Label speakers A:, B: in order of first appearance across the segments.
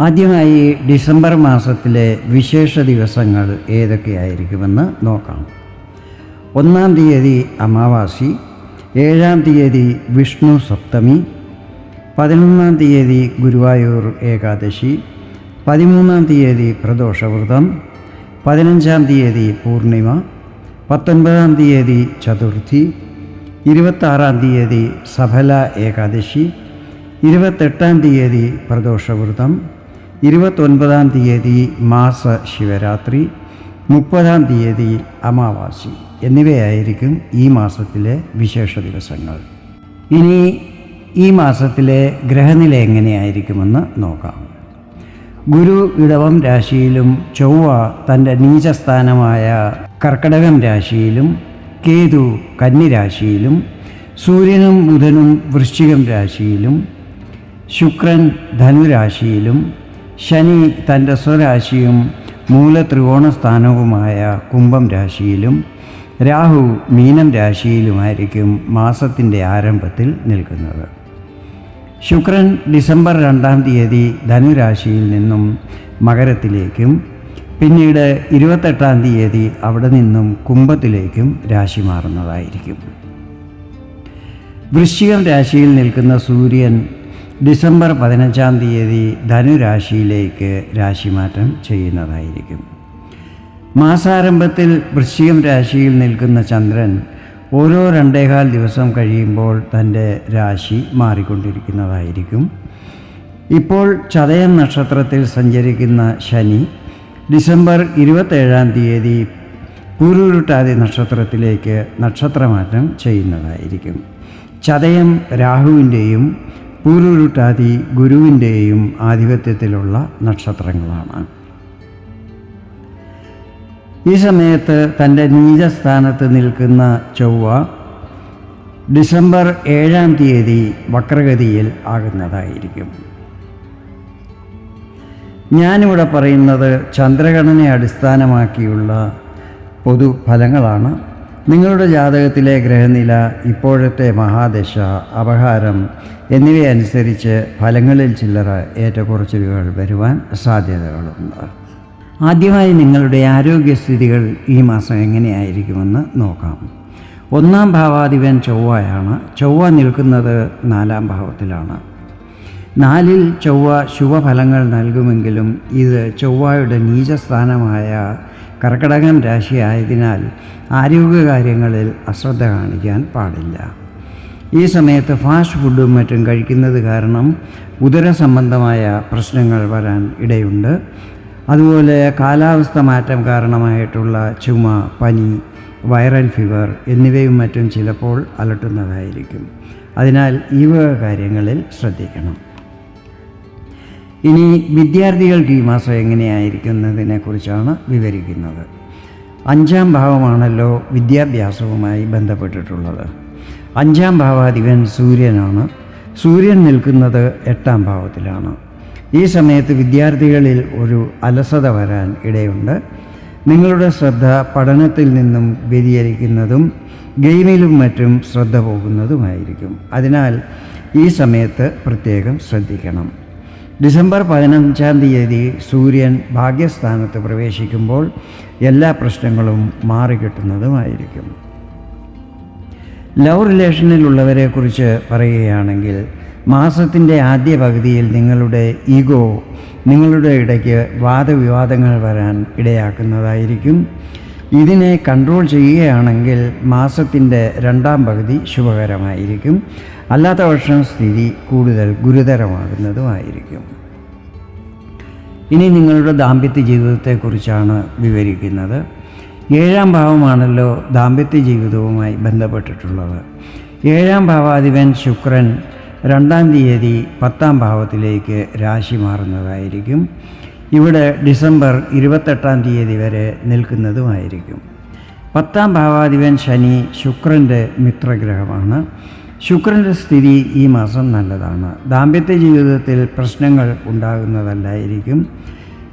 A: ആദ്യമായി ഡിസംബർ മാസത്തിലെ വിശേഷ ദിവസങ്ങൾ ഏതൊക്കെയായിരിക്കുമെന്ന് നോക്കാം. ഒന്നാം തീയതി അമാവാസി ഏഴാം തീയതി വിഷ്ണു സപ്തമി പതിനൊന്നാം തീയതി ഗുരുവായൂർ ഏകാദശി പതിമൂന്നാം തീയതി പ്രദോഷവ്രതം പതിനഞ്ചാം തീയതി പൂർണിമ പത്തൊൻപതാം തീയതി ചതുർത്ഥി ഇരുപത്താറാം തീയതി സഫല ഏകാദശി ഇരുപത്തെട്ടാം തീയതി പ്രദോഷവ്രതം ഇരുപത്തൊൻപതാം തീയതി മാസ ശിവരാത്രി മുപ്പതാം തീയതി അമാവാസി എന്നിവയായിരിക്കും ഈ മാസത്തിലെ വിശേഷ ദിവസങ്ങൾ. ഇനി ഈ മാസത്തിലെ ഗ്രഹനില എങ്ങനെയായിരിക്കുമെന്ന് നോക്കാം. ഗുരു ഇടവം രാശിയിലും ചൊവ്വ തന്റെ നീചസ്ഥാനമായ കർക്കടകം രാശിയിലും കേതു കന്നിരാശിയിലും സൂര്യനും ബുധനും വൃശ്ചികം രാശിയിലും ശുക്രൻ ധനുരാശിയിലും ശനി തന്റെ സ്വരാശിയും മൂലത്രികോണ സ്ഥാനവുമായ കുംഭം രാശിയിലും രാഹു മീനം രാശിയിലുമായിരിക്കും മാസത്തിന്റെ ആരംഭത്തിൽ നിൽക്കുന്നത്. ശുക്രൻ ഡിസംബർ രണ്ടാം തീയതി ധനുരാശിയിൽ നിന്നും മകരത്തിലേക്കും പിന്നീട് ഇരുപത്തെട്ടാം തീയതി അവിടെ നിന്നും കുംഭത്തിലേക്കും രാശി മാറുന്നതായിരിക്കും. വൃശ്ചികം രാശിയിൽ നിൽക്കുന്ന സൂര്യൻ ഡിസംബർ പതിനഞ്ചാം തീയതി ധനുരാശിയിലേക്ക് രാശിമാറ്റം ചെയ്യുന്നതായിരിക്കും. മാസാരംഭത്തിൽ വൃശ്ചികം രാശിയിൽ നിൽക്കുന്ന ചന്ദ്രൻ ഓരോ രണ്ടേകാൽ ദിവസം കഴിയുമ്പോൾ തന്റെ രാശി മാറിക്കൊണ്ടിരിക്കുന്നതായിരിക്കും. ഇപ്പോൾ ചതയം നക്ഷത്രത്തിൽ സഞ്ചരിക്കുന്ന ശനി ഡിസംബർ ഇരുപത്തേഴാം തീയതി പൂരുരുട്ടാതി നക്ഷത്രത്തിലേക്ക് നക്ഷത്രമാറ്റം ചെയ്യുന്നതായിരിക്കും. ചതയം രാഹുവിന്റെയും പൂരുരുട്ടാതി ഗുരുവിന്റെയും ആധിപത്യത്തിലുള്ള നക്ഷത്രങ്ങളാണ്. ഈ സമയത്ത് തന്റെ നീചസ്ഥാനത്ത് നിൽക്കുന്ന ചൊവ്വ ഡിസംബർ ഏഴാം തീയതി വക്രഗതിയിൽ ആകുന്നതായിരിക്കും. ഞാനിവിടെ പറയുന്നത് ചന്ദ്രഗണനെ അടിസ്ഥാനമാക്കിയുള്ള പൊതുഫലങ്ങളാണ് നിങ്ങളുടെ ജാതകത്തിലെ ഗ്രഹനില ഇപ്പോഴത്തെ മഹാദശ അപഹാരം എന്നിവയനുസരിച്ച് ഫലങ്ങളിൽ ചില്ലറ ഏറ്റക്കുറച്ചിലുകൾ വരുവാൻ സാധ്യതകളുണ്ട്. ആദ്യമായി നിങ്ങളുടെ ആരോഗ്യസ്ഥിതികൾ ഈ മാസം എങ്ങനെയായിരിക്കുമെന്ന് നോക്കാം. ഒന്നാം ഭാവാധിപൻ ചൊവ്വയാണ്. ചൊവ്വ നിൽക്കുന്നത് നാലാം ഭാവത്തിലാണ്. നാലിൽ ചൊവ്വ ശുഭഫലങ്ങൾ നൽകുമെങ്കിലും ഇത് ചൊവ്വയുടെ നീചസ്ഥാനമായ കർക്കടകം രാശി ആയതിനാൽ ആരോഗ്യകാര്യങ്ങളിൽ അശ്രദ്ധ കാണിക്കാൻ പാടില്ല. ഈ സമയത്ത് ഫാസ്റ്റ് ഫുഡും മറ്റും കഴിക്കുന്നത് കാരണം ഉദര സംബന്ധമായ പ്രശ്നങ്ങൾ വരാൻ ഇടയുണ്ട്. അതുപോലെ കാലാവസ്ഥ മാറ്റം കാരണമായിട്ടുള്ള ചുമ പനി വൈറൽ ഫീവർ എന്നിവയും മറ്റും ചിലപ്പോൾ അലട്ടുന്നതായിരിക്കും. അതിനാൽ ഈ വക കാര്യങ്ങളിൽ ശ്രദ്ധിക്കണം. ഇനി വിദ്യാർത്ഥികൾക്ക് ഈ മാസം എങ്ങനെയായിരിക്കുന്നതിനെക്കുറിച്ചാണ് വിവരിക്കുന്നത്. അഞ്ചാം ഭാവമാണല്ലോ വിദ്യാഭ്യാസവുമായി ബന്ധപ്പെട്ടിട്ടുള്ളത്. അഞ്ചാം ഭാവാധിപൻ സൂര്യനാണ്. സൂര്യൻ നിൽക്കുന്നത് എട്ടാം ഭാവത്തിലാണ്. ഈ സമയത്ത് വിദ്യാർത്ഥികളിൽ ഒരു അലസത വരാൻ ഇടയുണ്ട്. നിങ്ങളുടെ ശ്രദ്ധ പഠനത്തിൽ നിന്നും വ്യതിചരിക്കുന്നതും ഗെയിമിലും മറ്റും ശ്രദ്ധ പോകുന്നതുമായിരിക്കും. അതിനാൽ ഈ സമയത്ത് പ്രത്യേകം ശ്രദ്ധിക്കണം. ഡിസംബർ പതിനഞ്ചാം തീയതി സൂര്യൻ ഭാഗ്യസ്ഥാനത്ത് പ്രവേശിക്കുമ്പോൾ എല്ലാ പ്രശ്നങ്ങളും മാറിക്കിട്ടുന്നതുമായിരിക്കും. ലവ് റിലേഷനിലുള്ളവരെക്കുറിച്ച് പറയുകയാണെങ്കിൽ മാസത്തിന്റെ ആദ്യ പകുതിയിൽ നിങ്ങളുടെ ഈഗോ നിങ്ങളുടെ ഇടയ്ക്ക് വാദവിവാദങ്ങൾ വരാൻ ഇടയാക്കുന്നതായിരിക്കും. ഇതിനെ കൺട്രോൾ ചെയ്യുകയാണെങ്കിൽ മാസത്തിന്റെ രണ്ടാം പകുതി ശുഭകരമായിരിക്കും. അല്ലാത്ത പക്ഷം സ്ഥിതി കൂടുതൽ ഗുരുതരമാകുന്നതുമായിരിക്കും. ഇനി നിങ്ങളുടെ ദാമ്പത്യ ജീവിതത്തെക്കുറിച്ചാണ് വിവരിക്കുന്നത്. ഏഴാം ഭാവമാണല്ലോ ദാമ്പത്യ ജീവിതവുമായി ബന്ധപ്പെട്ടിട്ടുള്ളത്. ഏഴാം ഭാവാധിപൻ ശുക്രൻ രണ്ടാം തീയതി പത്താം ഭാവത്തിലേക്ക് രാശി മാറുന്നതായിരിക്കും. ഇവിടെ ഡിസംബർ ഇരുപത്തെട്ടാം തീയതി വരെ നിൽക്കുന്നതുമായിരിക്കും. പത്താം ഭാവാധിപൻ ശനി ശുക്രന്റെ മിത്രഗ്രഹമാണ്. ശുക്രന്റെ സ്ഥിതി ഈ മാസം നല്ലതാണ്. ദാമ്പത്യ ജീവിതത്തിൽ പ്രശ്നങ്ങൾ ഉണ്ടാകുന്നതല്ലായിരിക്കും.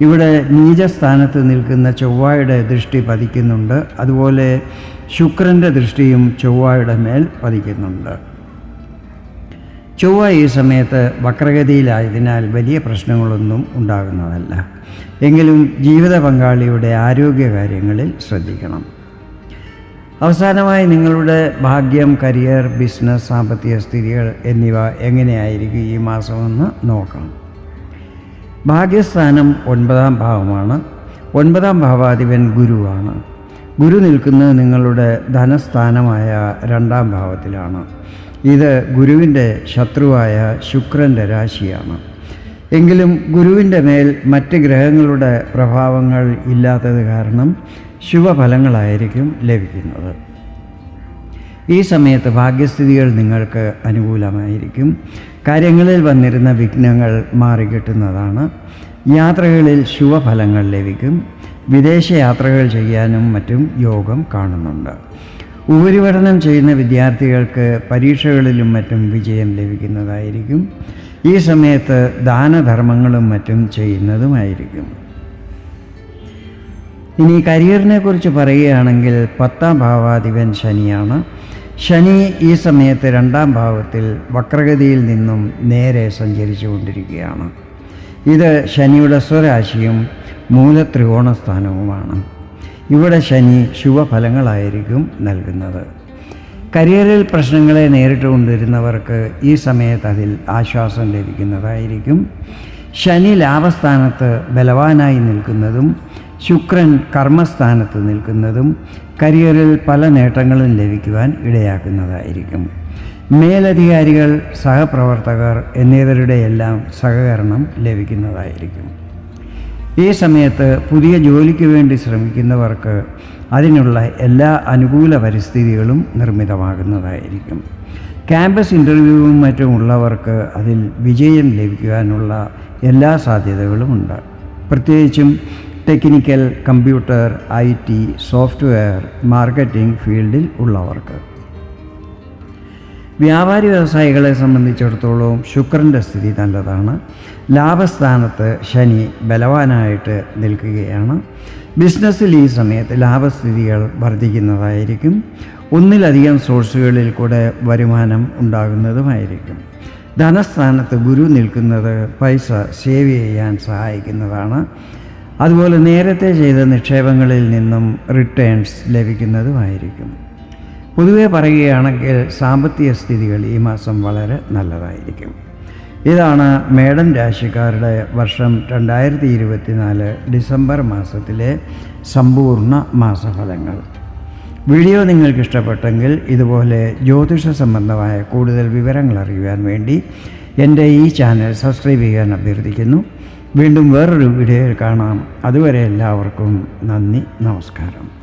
A: ഇവിടെ നീചസ്ഥാനത്ത് നിൽക്കുന്ന ചൊവ്വായുടെ ദൃഷ്ടി പതിക്കുന്നുണ്ട്. അതുപോലെ ശുക്രന്റെ ദൃഷ്ടിയും ചൊവ്വായുടെ മേൽ പതിക്കുന്നുണ്ട്. ചൊവ്വ ഈ സമയത്ത് വക്രഗതിയിലായതിനാൽ വലിയ പ്രശ്നങ്ങളൊന്നും ഉണ്ടാകുന്നതല്ല. എങ്കിലും ജീവിത പങ്കാളിയുടെ ആരോഗ്യകാര്യങ്ങളിൽ ശ്രദ്ധിക്കണം. അവസാനമായി നിങ്ങളുടെ ഭാഗ്യം കരിയർ ബിസിനസ് സാമ്പത്തിക സ്ഥിതികൾ എന്നിവ എങ്ങനെയായിരിക്കും ഈ മാസമെന്ന് നോക്കാം. ഭാഗ്യസ്ഥാനം ഒൻപതാം ഭാവമാണ്. ഒൻപതാം ഭാവാധിപൻ ഗുരുവാണ്. ഗുരു നിൽക്കുന്നത് നിങ്ങളുടെ ധനസ്ഥാനമായ രണ്ടാം ഭാവത്തിലാണ്. ഇത് ഗുരുവിന്റെ ശത്രുവായ ശുക്രന്റെ രാശിയാണ്. എങ്കിലും ഗുരുവിന്റെ മേൽ മറ്റ് ഗ്രഹങ്ങളുടെ പ്രഭാവങ്ങൾ ഇല്ലാത്തത് കാരണം ശുഭഫലങ്ങളായിരിക്കും ലഭിക്കുന്നത്. ഈ സമയത്ത് ഭാഗ്യസ്ഥിതികൾ നിങ്ങൾക്ക് അനുകൂലമായിരിക്കും. കാര്യങ്ങളിൽ വന്നിരുന്ന വിഘ്നങ്ങൾ മാറിക്കിട്ടുന്നതാണ്. യാത്രകളിൽ ശുഭഫലങ്ങൾ ലഭിക്കും. വിദേശ യാത്രകൾ ചെയ്യാനും മറ്റും യോഗം കാണുന്നുണ്ട്. ഉപരിപഠനം ചെയ്യുന്ന വിദ്യാർത്ഥികൾക്ക് പരീക്ഷകളിലും മറ്റും വിജയം ലഭിക്കുന്നതായിരിക്കും. ഈ സമയത്ത് ദാനധർമ്മങ്ങളും മറ്റും ചെയ്യുന്നതുമായിരിക്കും. ഇനി കരിയറിനെ കുറിച്ച് പറയുകയാണെങ്കിൽ പത്താം ഭാവാധിപൻ ശനിയാണ്. ശനി ഈ സമയത്ത് രണ്ടാം ഭാവത്തിൽ വക്രഗതിയിൽ നിന്നും നേരെ സഞ്ചരിച്ചു കൊണ്ടിരിക്കുകയാണ് ഇത് ശനിയുടെ സ്വരാശിയും മൂലത്രികോണസ്ഥാനവുമാണ് ഇവിടെ ശനി ശുഭഫലങ്ങളായിരിക്കും നൽകുന്നത്. കരിയറിൽ പ്രശ്നങ്ങളെ നേരിട്ട് കൊണ്ടിരുന്നവർക്ക് ഈ സമയത്ത് അതിൽ ആശ്വാസം ലഭിക്കുന്നതായിരിക്കും. ശനി ലാഭസ്ഥാനത്ത് ബലവാനായി നിൽക്കുന്നതും ശുക്രൻ കർമ്മസ്ഥാനത്ത് നിൽക്കുന്നതും കരിയറിൽ പല നേട്ടങ്ങളും ലഭിക്കുവാൻ ഇടയാക്കുന്നതായിരിക്കും. മേലധികാരികൾ സഹപ്രവർത്തകർ എന്നിവരുടെയെല്ലാം സഹകരണം ലഭിക്കുന്നതായിരിക്കും. ഈ സമയത്ത് പുതിയ ജോലിക്ക് വേണ്ടി ശ്രമിക്കുന്നവർക്ക് അതിനുള്ള എല്ലാ അനുകൂല പരിസ്ഥിതികളും നിർമ്മിതമാകുന്നതായിരിക്കും. ക്യാമ്പസ് ഇന്റർവ്യൂവും മറ്റും ഉള്ളവർക്ക് അതിൽ വിജയം ലഭിക്കുവാനുള്ള എല്ലാ സാധ്യതകളും ഉണ്ട്. പ്രത്യേകിച്ചും technical computer I T software marketing ഫീൽഡിൽ ഉള്ളവർക്ക്. വ്യാപാരി വ്യവസായികളെ സംബന്ധിച്ചിടത്തോളം ശുക്രന്റെ സ്ഥിതി നല്ലതാണ്. ലാഭസ്ഥാനത്ത് ശനി ബലവാനായിട്ട് നിൽക്കുകയാണ്. ബിസിനസ്സിൽ ഈ സമയത്ത് ലാഭസ്ഥിതികൾ വർദ്ധിക്കുന്നതായിരിക്കും. ഒന്നിലധികം സോഴ്സുകളിൽ കൂടെ വരുമാനം ഉണ്ടാകുന്നതുമായിരിക്കും. ധനസ്ഥാനത്ത് ഗുരു നിൽക്കുന്നത് പൈസ സേവ് ചെയ്യാൻ സഹായിക്കുന്നതാണ്. അതുപോലെ നേരത്തെ ചെയ്ത നിക്ഷേപങ്ങളിൽ നിന്നും റിട്ടേൺസ് ലഭിക്കുന്നതുമായിരിക്കും. പൊതുവെ പറയുകയാണെങ്കിൽ സാമ്പത്തിക സ്ഥിതികൾ ഈ മാസം വളരെ നല്ലതായിരിക്കും. ഇതാണ് മേടൻ രാശിക്കാരുടെ വർഷം രണ്ടായിരത്തി ഇരുപത്തിനാല് ഡിസംബർ മാസത്തിലെ സമ്പൂർണ മാസഫലങ്ങൾ. വീഡിയോ നിങ്ങൾക്ക് ഇഷ്ടപ്പെട്ടെങ്കിൽ ഇതുപോലെ ജ്യോതിഷ സംബന്ധമായ കൂടുതൽ വിവരങ്ങൾ അറിയുവാൻ വേണ്ടി എന്റെ ഈ ചാനൽ സബ്സ്ക്രൈബ് ചെയ്യാൻ അഭ്യർത്ഥിക്കുന്നു. വീണ്ടും വേറൊരു വീഡിയോയിൽ കാണാം. അതുവരെ എല്ലാവർക്കും നന്ദി നമസ്കാരം.